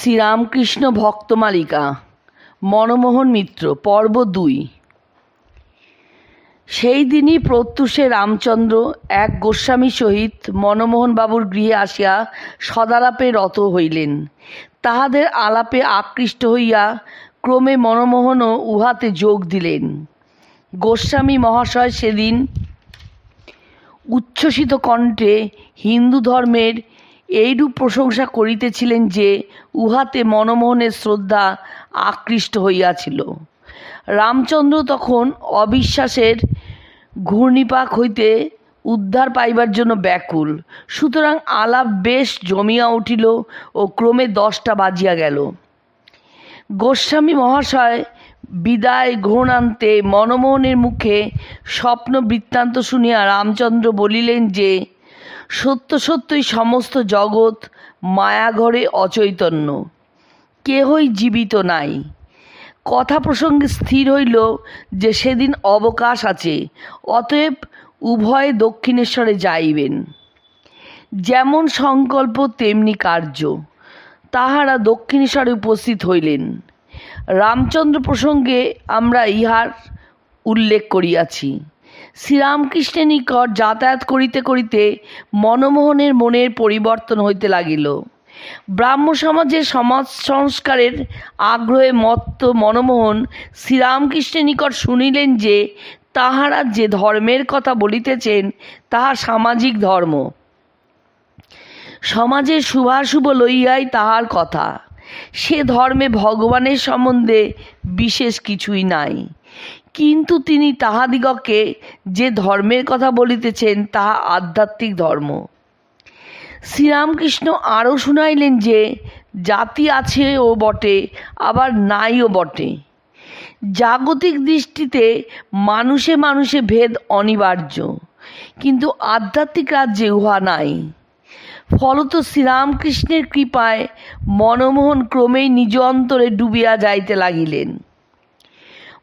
শ্রীরামকৃষ্ণ ভক্তমালিকা, মনমোহন মিত্র, পর্ব দুই। সেই দিনই প্রত্যুষে রামচন্দ্র এক গোস্বামী সহিত মনমোহনবাবুর গৃহে আসিয়া সদালাপে রত হইলেন। তাহাদের আলাপে আকৃষ্ট হইয়া ক্রমে মনমোহনও উহাতে যোগ দিলেন। গোস্বামী মহাশয় সেদিন উচ্ছ্বসিত কণ্ঠে হিন্দু ধর্মের এইরূপ প্রশংসা করিতেছিলেন যে উহাতে মনমোহনের শ্রদ্ধা আকৃষ্ট হইয়াছিল। রামচন্দ্র তখন অবিশ্বাসের ঘূর্ণিপাক হইতে উদ্ধার পাইবার জন্য ব্যাকুল। সুতরাং আলাপ বেশ জমিয়া উঠিল ও ক্রমে দশটা বাজিয়া গেল। গোস্বামী মহাশয় বিদায় গ্রহণান্তে মনমোহনের মুখে স্বপ্ন বৃত্তান্ত শুনিয়া রামচন্দ্র বলিলেন যে সত্য সত্যই সমস্ত জগৎ মায়াঘরে অচৈতন্য। কেহই জীবিত নাই। কথা প্রসঙ্গে স্থির হইল যে সেদিন অবকাশ আছে, অতএব উভয়ে দক্ষিণেশ্বরে যাইবেন। যেমন সংকল্প, তেমনি কার্য। তাহারা দক্ষিণেশ্বরে উপস্থিত হইলেন। রামচন্দ্র প্রসঙ্গে আমরা ইহার উল্লেখ করিয়াছি। শ্রীরামকৃষ্ণের নিকট যাতায়াত করিতে করিতে মনমোহনের মনের পরিবর্তন হইতে লাগিল। ব্রাহ্ম সমাজের সমাজ সংস্কারের আগ্রহে মত্ত মনমোহন শ্রীরামকৃষ্ণের নিকট শুনিলেন যে তাহারা যে ধর্মের কথা বলিতেছেন, তাহা সামাজিক ধর্ম। সমাজের শুভাশুভ লইয়াই তাহার কথা। সে ধর্মে ভগবানের সম্বন্ধে বিশেষ কিছুই নাই। কিন্তু তিনি তাহাদিগকে যে ধর্মের কথা বলিতেছেন, তাহা আধ্যাত্মিক ধর্ম। শ্রীরামকৃষ্ণ আরও শুনাইলেন যে, জাতি আছে ও বটে, আবার নাইও বটে। জাগতিক দৃষ্টিতে মানুষে মানুষে ভেদ অনিবার্য, কিন্তু আধ্যাত্মিক রাজ্যে উহা নাই। ফলত শ্রীরামকৃষ্ণের কৃপায় মনমোহন ক্রমেই নিজ অন্তরে ডুবিয়া যাইতে লাগিলেন।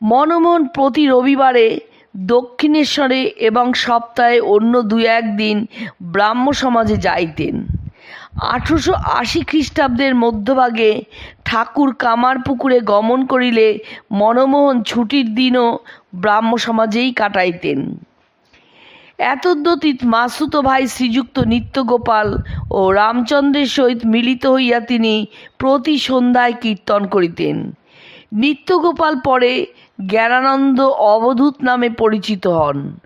মনমোহন প্রতি রবিবারে দক্ষিণেশ্বরে এবং সপ্তাহে অন্য দু একদিন ব্রাহ্ম সমাজে যাইতেন। আঠেরোশো আশি খ্রিস্টাব্দের মধ্যভাগে ঠাকুর কামার পুকুরে গমন করিলে মনমোহন ছুটির দিনও ব্রাহ্ম সমাজেই কাটাইতেন। এতদ্যতীত মাসুত ভাই শ্রীযুক্ত নিত্যগোপাল ও রামচন্দ্রের সহিত মিলিত হইয়া তিনি প্রতি সন্ধ্যায় কীর্তন করিতেন। নিত্যগোপাল পরে জ্ঞানানন্দ অবধূত নামে পরিচিত হন।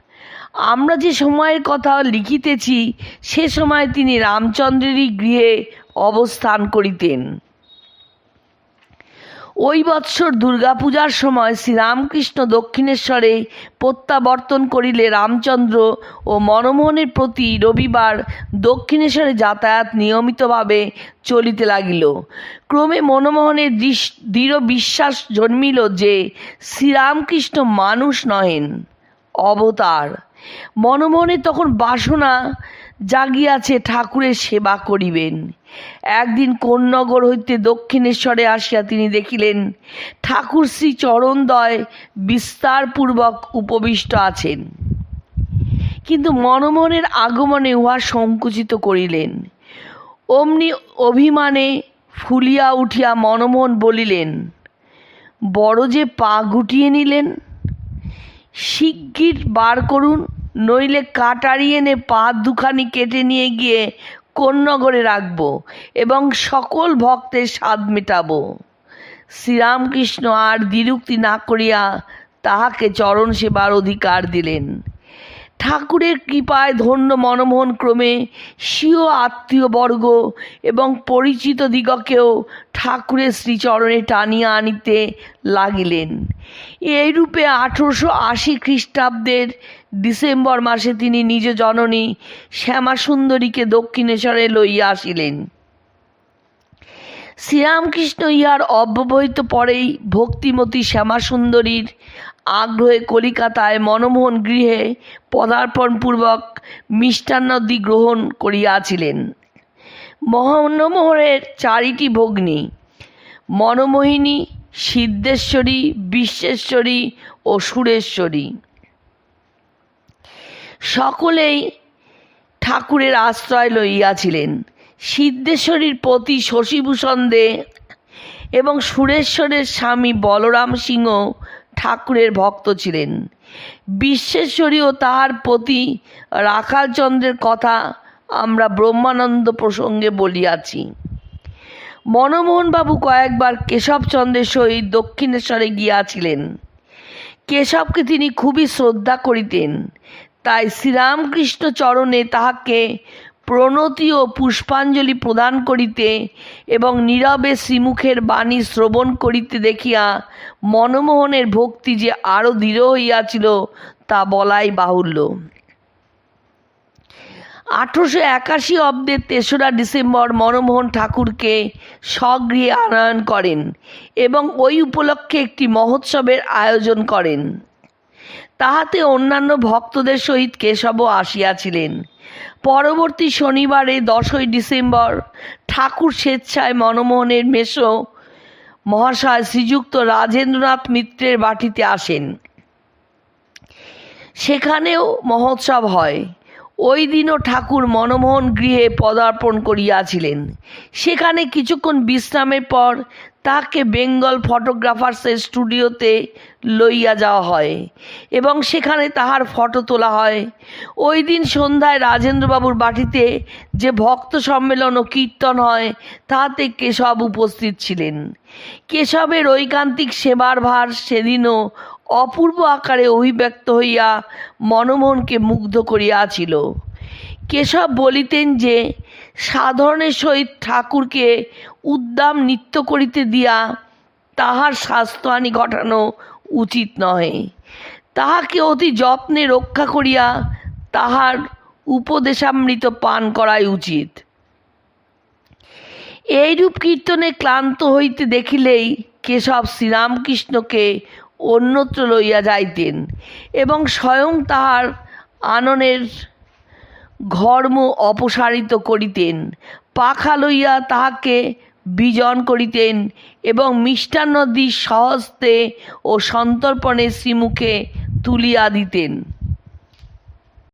আমরা যে সময়ের কথা লিখিতেছি, সে সময় তিনি রামচন্দ্রেরই গৃহে অবস্থান করিতেন। ওই বৎসর দুর্গাপূজার সময় শ্রীরামকৃষ্ণ দক্ষিণেশ্বরে প্রত্যাবর্তন করিলে রামচন্দ্র ও মনমোহনের প্রতি রবিবার দক্ষিণেশ্বরে যাতায়াত নিয়মিতভাবে চলিতে লাগিল। ক্রমে মনমোহনের দৃঢ় বিশ্বাস জন্মিল যে শ্রীরামকৃষ্ণ মানুষ নহেন, অবতার। মনমোহনের তখন বাসনা জাগিয়াছে, ঠাকুরের সেবা করিবেন। একদিন কোন্নগর হইতে দক্ষিণেশ্বরে আসিয়া তিনি দেখিলেন, ঠাকুর শ্রী চরণদয় বিস্তারপূর্বক উপবিষ্ট আছেন। কিন্তু মনমোহনের আগমনে উহা সংকুচিত করিলেন। অমনি অভিমানে ফুলিয়া উঠিয়া মনমোহন বলিলেন, বড় যে পা গুটিয়ে নিলেন শিগগির বার করুন, নইলে কাটারি এনে পা দুখানি কেটে নিয়ে গিয়ে কন্যাগরে রাখব এবং সকল ভক্তের স্বাদ মেটাব। শ্রীরামকৃষ্ণ আর দ্বিরুক্তি না করিয়া তাহাকে চরণ সেবার অধিকার দিলেন। ঠাকুরের কৃপায় ধন্য মনমোহন ক্রমে স্বীয় আত্মীয়বর্গ এবং পরিচিত দিগকেও ঠাকুরের শ্রীচরণে টানিয়া আনিতে লাগিলেন। এইরূপে আঠেরোশো আশি খ্রিস্টাব্দের ডিসেম্বর মাসে তিনি নিজ জননী শ্যামাসুন্দরীকে দক্ষিণেশ্বরে লইয়া আসিলেন। শ্রীরামকৃষ্ণ ইহার অব্যবহিত পরেই ভক্তিমতী শ্যামাসুন্দরীর আগ্রহে কলিকাতায় মনমোহন গৃহে পদার্পণপূর্বক মিষ্টান্নদি গ্রহণ করিয়াছিলেন। মনমোহনের চারিটি ভগ্নী, মনমোহিনী, সিদ্ধেশ্বরী, বিশ্বেশ্বরী ও সুরেশ্বরী। সকলেই ঠাকুরের আশ্রয় লইয়াছিলেন। সিদ্ধেশ্বরীর পতি শশীভূষণ দে এবং সুরেশ্বরের স্বামী বলরাম সিংহ ঠাকুরের ভক্ত ছিলেন। বিশ্বেশ্বরীও তাহার প্রতি রাখালচন্দ্রের কথা আমরা ব্রহ্মানন্দ প্রসঙ্গে বলিয়াছি। মনমোহনবাবু কয়েকবার কেশবচন্দ্রের সহিত দক্ষিণেশ্বরে গিয়াছিলেন। কেশবকে তিনি খুবই শ্রদ্ধা করিতেন। তাই শ্রীরামকৃষ্ণ চরণে তাহাকে প্রণতি ও পুষ্পাঞ্জলি প্রদান করিতে এবং নীরবে শ্রীমুখের বাণী শ্রবণ করিতে দেখিয়া মনমোহনের ভক্তি যে আরও দৃঢ় হইয়াছিল, তা বলাই বাহুল্য। আঠেরোশো একাশি অব্দের তেসরা ডিসেম্বর মনমোহন ঠাকুরকে স্বগৃহে আনয়ন করেন এবং ওই উপলক্ষে একটি মহোৎসবের আয়োজন করেন। তাহাতে অন্যান্য ভক্তদের সহিত কেশবও আসিয়াছিলেন। পরবর্তী শনিবারে দশই ডিসেম্বর ঠাকুর স্বেচ্ছায় মনমোহনের মেসো মহাশয় শ্রীযুক্ত রাজেন্দ্রনাথ মিত্রের বাটিতে আসেন। সেখানেও মহোৎসব হয়। ওই দিনও ঠাকুর মনমোহন গৃহে পদার্পণ করিয়াছিলেন। সেখানে কিছুক্ষণ বিশ্রামের পর তাকে বেঙ্গল ফটোগ্রাফার্সের স্টুডিওতে লইয়া যাওয়া হয় এবং সেখানে তাহার ফটো তোলা হয়। ওই দিন সন্ধ্যায় রাজেন্দ্রবাবুর বাটিতে যে ভক্ত সম্মেলন ও কীর্তন হয় তাহাতে কেশব উপস্থিত ছিলেন। কেশবের ঐকান্তিক সেবার ভার সেদিনও অপূর্ব আকারে অভিব্যক্ত হইয়া মনমোহনকে মুগ্ধ করিয়াছিল। কেশব বলিতেন যে সাধারণের সহিত ঠাকুরকে উদ্দাম নৃত্য করিতে দিয়া তাহার স্বাস্থ্যহানি ঘটানো উচিত নহে। তাহাকে অতি যত্নে রক্ষা করিয়া তাহার উপদেশামৃত পান করাই উচিত। এইরূপ কীর্তনে ক্লান্ত হইতে দেখিলেই কেশব শ্রীরামকৃষ্ণকে অন্যত্র লইয়া যাইতেন এবং স্বয়ং তাহার আননের ঘর্ম অপসারিত করিতেন। পাখা লইয়া তাহাকে বিজন করিতেন এবং মিষ্টান্ন দিস সহস্তে ও সন্তর্পণে শ্রীমুখে তুলিয়া দিতেন।